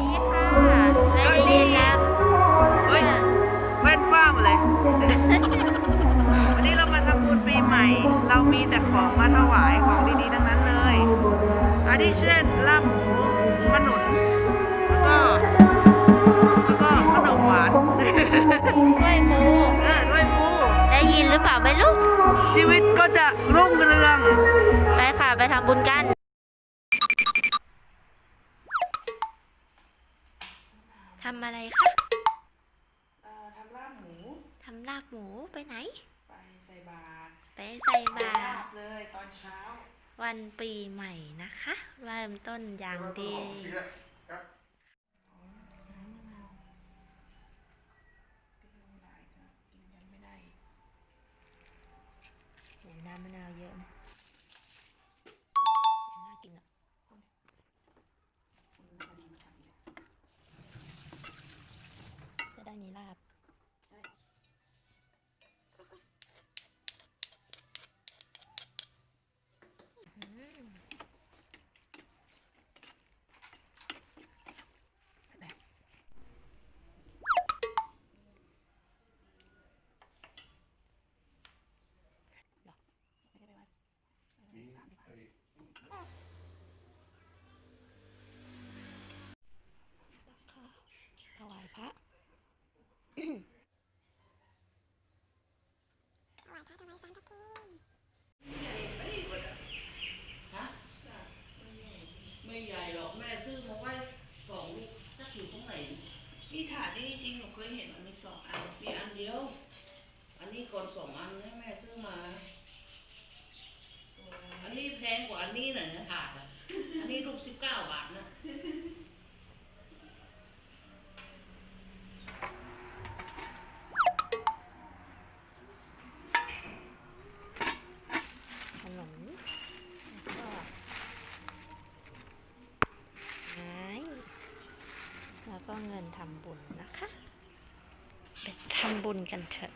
ดีค่ะไอดีครับเฮ้ยแว่นฟ้าหมดเลย วันนี้เรามาทำบุญปีใหม่ เรามีแต่ของมาถวายของดีๆทั้งนั้นเลยอันนี้เช่นลาบหมูขนุนแล้วก็แล้วก็ขนมหวานด้วยมูเออด้วยมูได้ยินหรือเปล่าไม่รู้ชีวิตก็จะรุ่งเรือง ไปค่ะ ไปทำบุญกัน อะไรคะทำลาบหมู ทำลาบหมูไปไหน ไปใส่บาตรไปใส่บาตรเลยตอนเช้า วันปีใหม่นะคะเริ่มต้นอย่างดีโอ้น้ำมะนาวเยอะนะน่ากินอะจะได้มีลาบ ถวายพระ ไม่ใหญ่หรอกแม่ซื้อมาไว้สองลูกจะอยู่ตรงไหน ที่ถาดนี่จริงๆหนูเคยเห็นมันมีสองอัน มีอันเดียว อันนี้ก่อนสองอันนะแม่ซื้อมา อันนี้แพงกว่าอันนี้หน่อยนะถาดอะ อันนี้ลูกสิบเก้าบาทนะ ขนมแล้วก็ไม้แล้ว ก็เงินทำบุญนะคะ ไปทำบุญกันเถอะ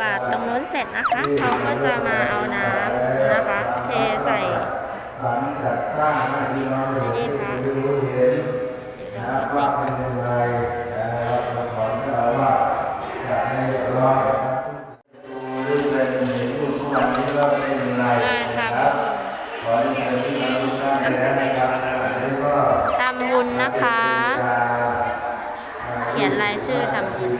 บาตรตรงนู้นเสร็จนะคะเขาก็จะมาเอาน้ำนะคะ เทใส่หลังจากสร้างให้พี่น้องได้รู้เห็นนะว่าเป็นอย่างไรนะครับเราขอเจ้าอาว่าสจะให้เรียบร้อยนะครับดูหรือเป็นผู้ทุกวันนี้ว่าเป็นอย่างไรนะครับขอให้เชิญพี่น้องทุกท่านแล้วนะครับอันนี้ก็ทำบุญนะคะจะเขียนรายชื่อทำบุญ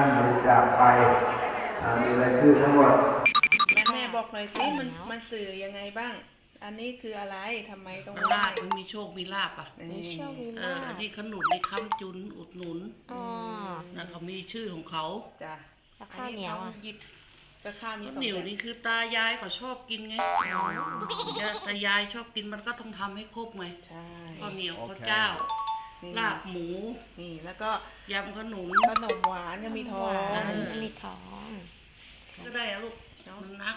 านบริจาคไปอ่ามีรายชื่อทั้งหมดแม่บอกหน่อยสิมันมันสื่อยังไงบ้าง อันนี้คืออะไรทำไมต้องมันไหว้ลาบมันมีโชคมีลาบอะนี่โชคมีเอลาออันภนี้ขนุนนี่ค้ำจุนอุดหนุนอ๋อ นะเขามีชื่อของเขาจ้ะแล้วข้าวเหนียวอะหยิบก็ข้าวมีข้าวสองเหนียวแบบนี่คือตายายเขาชอบกินไงยายตายายชอบกินมันก็ต้องทำให้ครบไงใช่ข้าวเหนียวข้าวเจ้า นี่ลาบหมูนี่แล้วก็ยำขนุนขนมหวานก็มีทองหวานมีท้อง ก็ได้อะลูกมันนัก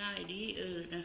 ง่ายดีเออนะ